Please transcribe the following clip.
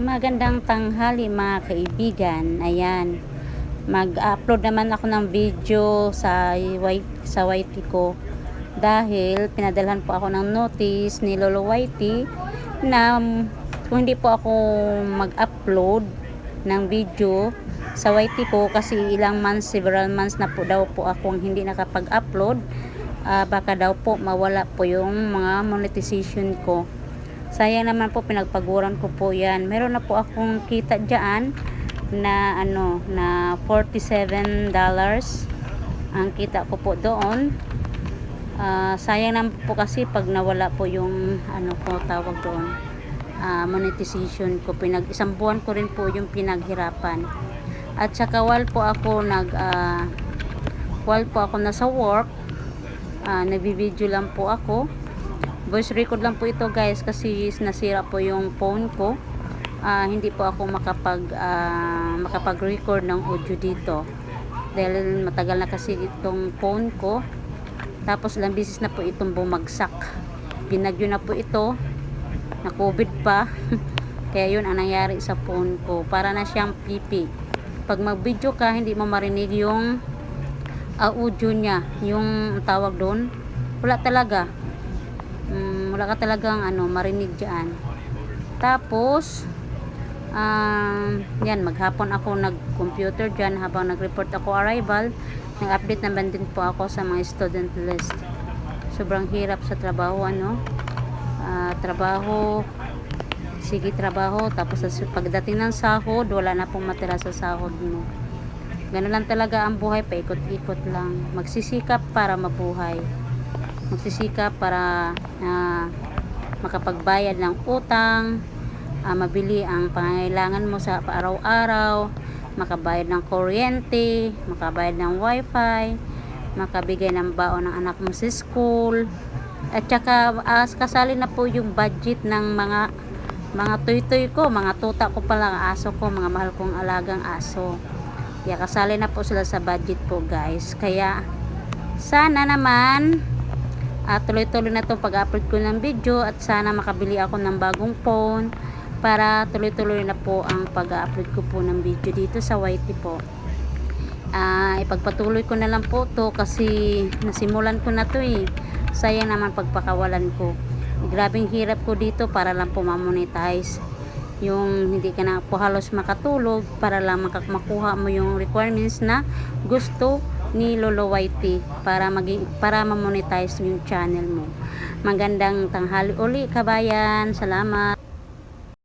Magandang tanghali mga kaibigan. Ayan. Mag-upload naman ako ng video sa Y- sa YT ko dahil pinadalhan po ako ng notice ni Lolo YT na kung hindi po ako mag-upload ng video sa YT ko kasi ilang months, several months na po daw po akong hindi nakapag-upload ah, baka daw po mawala po yung mga monetization ko sayang naman po pinagpaguran ko po yan. Meron na po akong kita dyan na ano na 47 dollars ang kita ko po doon. Ah, sayang naman po kasi pag nawala po yung ano po tawag doon ah, monetization ko pinag isang buwan ko rin po yung pinaghirapan. At saka while po ako nag ah, while po ako nasa work uh, nagbibideo lang po ako voice record lang po ito guys kasi nasira po yung phone ko. Ah, hindi po ako makapag ah, makapag record ng audio dito. Dahil matagal na kasi itong phone ko. Tapos ilang bisis na po itong bumagsak. Binagyo na po ito. Na covid pa. Kaya yun ang nangyari sa phone ko. Para na siyang pipi pag mag video ka hindi mo marinig yung uh, audio niya. Yung tawag doon wala talaga wala ka talagang ano marinig dyan. Tapos um, yan maghapon ako nag computer dyan habang nag report ako arrival. Nag update naman din po ako sa mga student list. Sobrang hirap sa trabaho ano. Ah, trabaho sige trabaho. Tapos pagdating ng sahod wala na pong matira sa sahod mo. Ganun lang talaga ang buhay, paikot-ikot lang. Magsisikap para mabuhay. Magsisikap para ah, makapagbayad ng utang, ah, mabili ang pangangailangan mo sa araw-araw, makabayad ng kuryente, makabayad ng wifi, makabigay ng baon ng anak mo sa school, at saka ah, kasali na po yung budget ng mga mga toy-toy ko, mga tuta ko pala, aso ko, mga mahal kong alagang aso. Kaya kasali na po sila sa budget po guys. Kaya sana naman ah, tuloy-tuloy na to pag-upload ko ng video at sana makabili ako ng bagong phone para tuloy-tuloy na po ang pag-upload ko po ng video dito sa YT po. Ah, ipagpatuloy ko na lang po to kasi nasimulan ko na to eh. Sayang naman pagpakawalan ko. Grabing hirap ko dito para lang po ma-monetize yung hindi ka na po halos makatulog para lang makuha mo yung requirements na gusto ni Lolo YT para maging para ma-monetize yung channel mo. Magandang tanghali uli kabayan. Salamat.